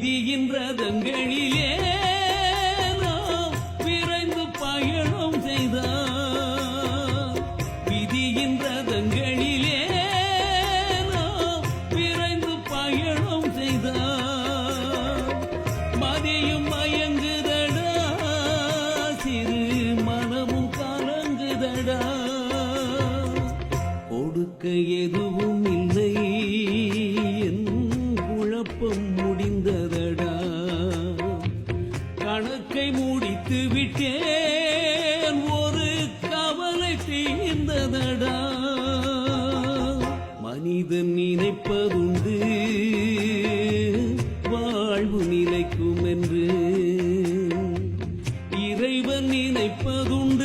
விதியின் ரதங்களிலே நாம் விரைந்து பயணம் செய்தார். விதியின் நாம் விரைந்து பயணம் செய்தார். மதியும் மயங்குதடா சிறு மனமும் கலங்குதடா. கொடுக்க எதுவும் கணக்கை முடித்து விட்டேன். ஒரு கவலை தீர்ந்ததடா. மனிதன் நினைப்பதுண்டு. வாழ்வு நிலைக்கும் என்று இறைவன் நினைப்பதுண்டு.